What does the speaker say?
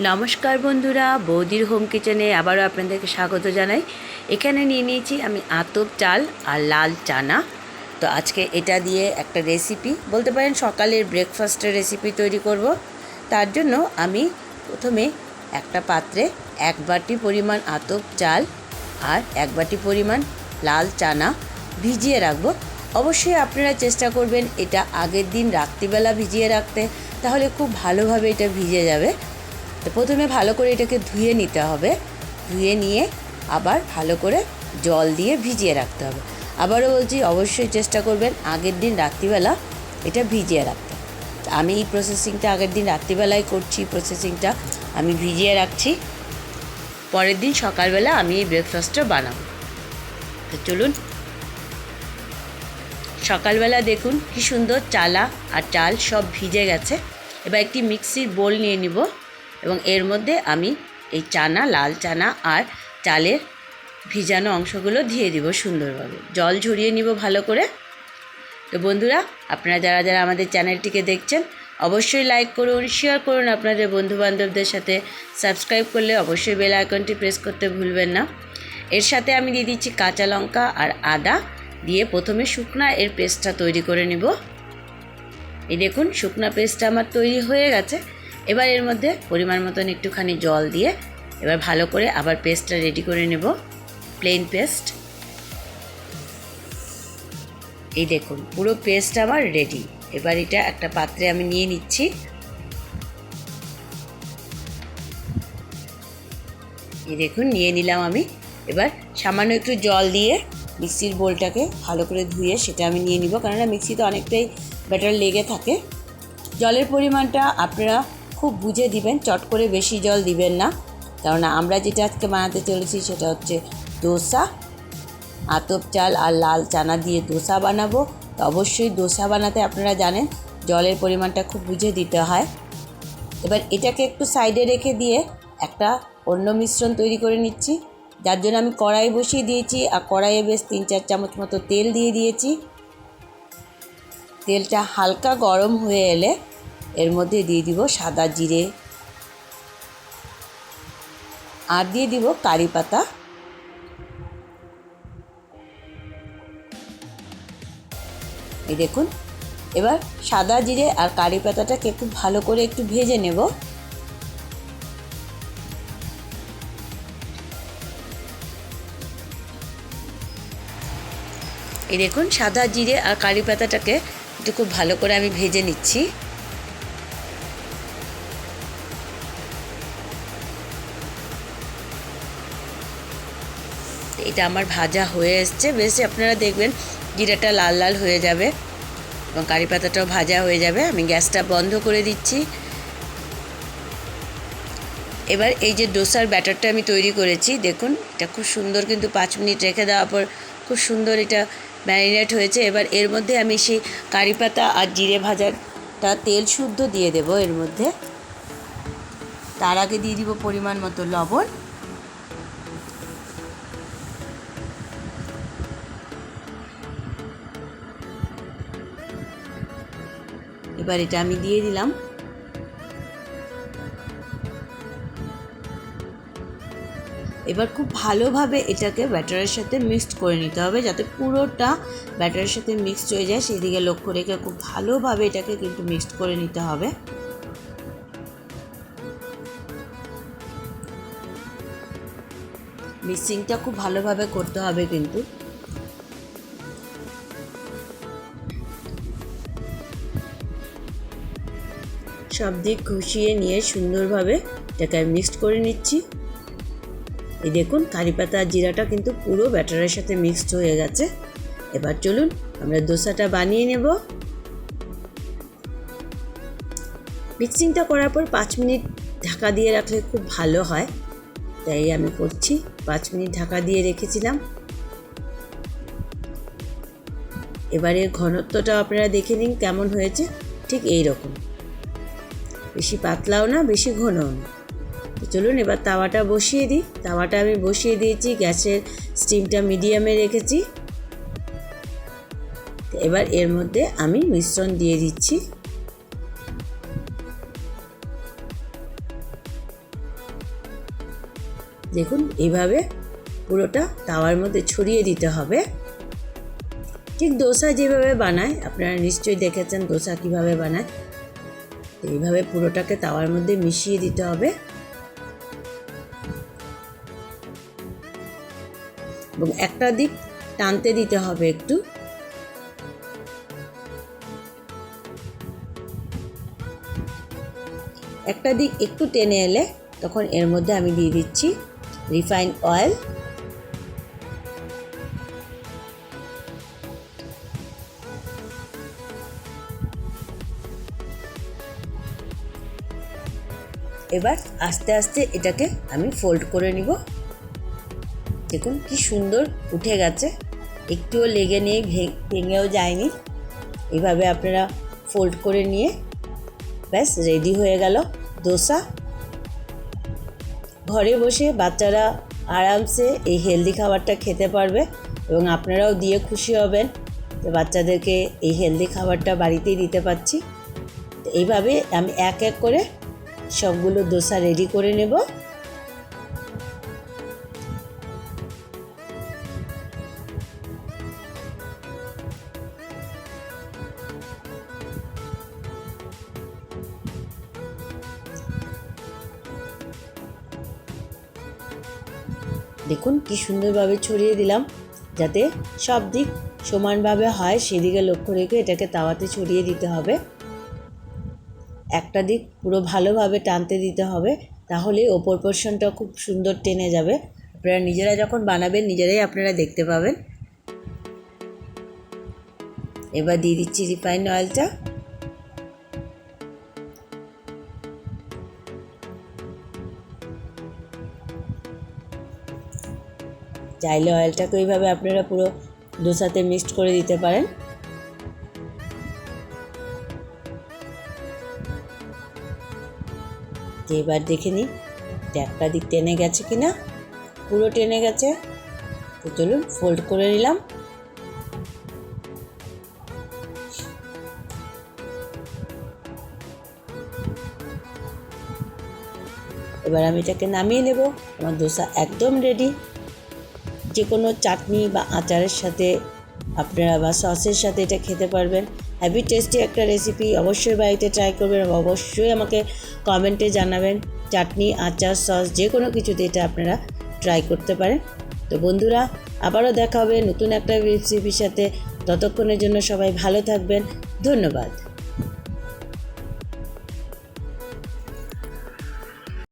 নমস্কার বন্ধুরা, বৌদির হোম কিচেনে আবারও আপনাদেরকে স্বাগত জানাই। এখানে নিয়ে নিয়েছি আমি আতপ চাল আর লাল চানা। তো আজকে এটা দিয়ে একটা রেসিপি বলতে পারেন সকালের ব্রেকফাস্টের রেসিপি তৈরি করব। তার জন্য আমি প্রথমে একটা পাত্রে এক বাটি পরিমাণ আতপ চাল আর এক বাটি পরিমাণ লাল চানা ভিজিয়ে রাখব। অবশ্যই আপনারা চেষ্টা করবেন এটা আগের দিন রাত্রিবেলা ভিজিয়ে রাখতে, তাহলে খুব ভালোভাবে এটা ভিজে যাবে। তো প্রথমে ভালো করে এটাকে ধুয়ে নিতে হবে। ধুয়ে নিয়ে আবার ভালো করে জল দিয়ে ভিজিয়ে রাখতে হবে। আবারও বলছি, অবশ্যই চেষ্টা করবেন আগের দিন রাত্রিবেলা এটা ভিজিয়ে রাখতে। আমি এই প্রসেসিংটা আগের দিন রাত্রিবেলায় করছি প্রসেসিংটা আমি ভিজিয়ে রাখছি। পরের দিন সকালবেলা আমি এই ব্রেকফাস্টটা বানাবো। তো চলুন। সকালবেলা দেখুন কি সুন্দর চালা আর চাল সব ভিজে গেছে। এবার একটি মিক্সির বোল নিয়ে নিব। এবং এর মধ্যে আমি এই চানা, লাল চানা আর চালের ভিজানো অংশগুলো দিয়ে দিব সুন্দরভাবে। জল ঝরিয়ে নিব ভালো করে। তো বন্ধুরা, আপনারা যারা যারা আমাদের চ্যানেলটিকে দেখছেন, অবশ্যই লাইক করুন, শেয়ার করুন আপনাদের বন্ধুবান্ধবদের সাথে। সাবস্ক্রাইব করলে অবশ্যই বেল আইকনটি প্রেস করতে ভুলবেন না। এর সাথে আমি দিয়ে দিচ্ছি কাঁচা লঙ্কা আর আদা দিয়ে প্রথমে শুকনা এর পেস্টটা তৈরি করে নিব। এই দেখুন, শুকনা পেস্টটা আমার তৈরি হয়ে গেছে। এবার এর মধ্যে পরিমাণ মতন একটুখানি জল দিয়ে এবার ভালো করে আবার পেস্টটা রেডি করে নেব প্লেন পেস্ট এই দেখুন, পুরো পেস্ট আমার রেডি এবার এটা একটা পাত্রে আমি নিয়ে নিচ্ছি। এই দেখুন, নিয়ে নিলাম আমি। এবার সামান্য একটু জল দিয়ে মিক্সির বোলটাকে ভালো করে ধুয়ে সেটা আমি নিয়ে নিব, কেননা মিক্সিতে অনেকটাই ব্যাটার লেগে থাকে। জলের পরিমাণটা আপনারা খুব বুঝে দিবেন, চট করে বেশি জল দিবেন না। কারণ আমরা যেটা আজকে বানাতে চলেছি সেটা হচ্ছে দোসা, আতপ চাল আর লাল চানা দিয়ে দোসা বানাবো। তো অবশ্যই দোসা বানাতে আপনারা জানেন, জলের পরিমাণটা খুব বুঝে দিতে হয়। এবার এটাকে একটু সাইডে রেখে দিয়ে একটা অন্য মিশ্রণ তৈরি করে নিচ্ছি। যার জন্য আমি কড়াই বসিয়ে দিয়েছি আর কড়াইয়ে বেশ তিন চার চামচ মতো তেল দিয়ে দিয়েছি। তেলটা হালকা গরম হয়ে এলে এর মধ্যে দিয়ে দিব সাদা জিরে। আর দিয়ে দিব কারি পাতা। এই দেখুন, এবার সাদা জিরে আর কারি পাতাটাকে খুব ভালো করে একটু ভেজে নেব। এই দেখুন, সাদা জিরে আর কারি পাতাটাকে একটু খুব ভালো করে আমি ভেজে নিচ্ছি। এটা আমার ভাজা হয়ে এসছে। বেশ, আপনারা দেখবেন, জিরাটা লাল লাল হয়ে যাবে এবং কারি পাতাটাও ভাজা হয়ে যাবে। আমি গ্যাসটা বন্ধ করে দিচ্ছি। এবার এই যে ডোসার ব্যাটারটা আমি তৈরি করেছি, দেখুন, এটা খুব সুন্দর কিন্তু পাঁচ মিনিট রেখে দেওয়ার পর খুব সুন্দর এটা ম্যারিনেট হয়েছে। এবার এর মধ্যে আমি সেই কারি পাতা আর জিরে ভাজাটা তেল শুদ্ধ দিয়ে দেব এর মধ্যে। তার আগে দিয়ে দিব পরিমাণ মতো লবণ। এবার এটা আমি দিয়ে দিলাম। এবার খুব ভালোভাবে এটাকে ব্যাটারের সাথে মিক্সড করে নিতে হবে যাতে পুরোটা ব্যাটারের সাথে মিক্সড হয়ে যায়। সেই দিকে লক্ষ্য রেখে খুব ভালোভাবে এটাকে কিন্তু মিক্সড করে নিতে হবে। মিক্সিংটা খুব ভালোভাবে করতে হবে কিন্তু। সব দিক ঘষিয়ে নিয়ে সুন্দরভাবে এটাকে মিক্সড করে নিচ্ছি। এই দেখুন, কারি পাতা আর জিরাটা কিন্তু পুরো ব্যাটারের সাথে মিক্সড হয়ে গেছে। এবার চলুন, আমরা দোসাটা বানিয়ে নেব। মিক্সিংটা করার পর পাঁচ মিনিট ঢাকা দিয়ে রাখলে খুব ভালো হয়। তাই আমি করছি, পাঁচ মিনিট ঢাকা দিয়ে রেখেছিলাম। এবারে ঘনত্বটা আপনারা দেখে নিন কেমন হয়েছে। ঠিক এই রকম। বেশি পাতলাও না, বেশি ঘনও না। তো চলুন এবার তাওয়াটা বসিয়ে দিই। তাওয়াটা আমি বসিয়ে দিয়েছি, গ্যাসের স্টিমটা মিডিয়ামে রেখেছি। এবার এর মধ্যে আমি মিশ্রণ দিয়ে দিচ্ছি। দেখুন এইভাবে পুরোটা তাওয়ার মধ্যে ছড়িয়ে দিতে হবে। ঠিক দোসা যেভাবে বানায়, আপনারা নিশ্চয়ই দেখেছেন দোসা কীভাবে বানায়। এইভাবে পুরোটাকে তাওয়ার মধ্যে মিশিয়ে দিতে হবে। এবং একটা দিক টানতে দিতে হবে একটু। একটা দিক একটু টেনে এলে তখন এর মধ্যে আমি দিয়ে দিচ্ছি রিফাইন অয়েল এবার আস্তে আস্তে এটাকে আমি ফোল্ড করে নিব। দেখুন কি সুন্দর উঠে গেছে। একটুও লেগে নেই ভেঙেও যায়নি। এভাবে আপনারা ফোল্ড করে নিয়ে ব্যাস রেডি হয়ে গেল দোসা। ঘরে বসে বাচ্চারা আরামসে এই হেলদি খাবারটা খেতে পারবে এবং আপনারাও দিয়ে খুশি হবেন যে বাচ্চাদেরকে এই হেলদি খাবারটা বাড়িতেই দিতে পারছি। তো এইভাবে আমি এক এক করে সবগুলো দোসা রেডি করে নেব। দেখুন কি সুন্দরভাবে ছড়িয়ে দিলাম, যাতে সব দিক সমানভাবে হয়, সেদিকে লক্ষ্য রেখে এটাকে তাওয়াতে ছড়িয়ে দিতে হবে। একটা দিক পুরো ভালোভাবে টানতে দিতে হবে, তাহলে ওপর পোর্শনটা খুব সুন্দর টেনে যাবে। আপনারা নিজেরা যখন বানাবেন, নিজেরাই আপনারা দেখতে পাবেন। এবার দিয়ে দিচ্ছি রিফাইন অয়েলটা চাইলে অয়েলটাকে ওইভাবে আপনারা পুরো দোসাতে মিক্সড করে দিতে পারেন। তো এবার দেখে নিই। যে একটা দিক টেনে গেছে কি না পুরো টেনে গেছে। তো চলুন ফোল্ড করে নিলাম। এবার আমি এটাকে নামিয়ে নেব। আমার দোসা একদম রেডি যে কোনো চাটনি বা আচারের সাথে আপনারা বা সসের সাথে এটা খেতে পারবেন। হ্যাভি টেস্টি একটা রেসিপি অবশ্যই বাড়িতে ট্রাই করবেন অবশ্যই আমাকে কমেন্টে জানাবেন। চাটনি, আচার সস যে কোনো কিছুতে এটা আপনারা ট্রাই করতে পারেন। তো বন্ধুরা, আবারও দেখা হবে নতুন একটা রেসিপির সাথে। ততক্ষণের জন্য সবাই ভালো থাকবেন। ধন্যবাদ।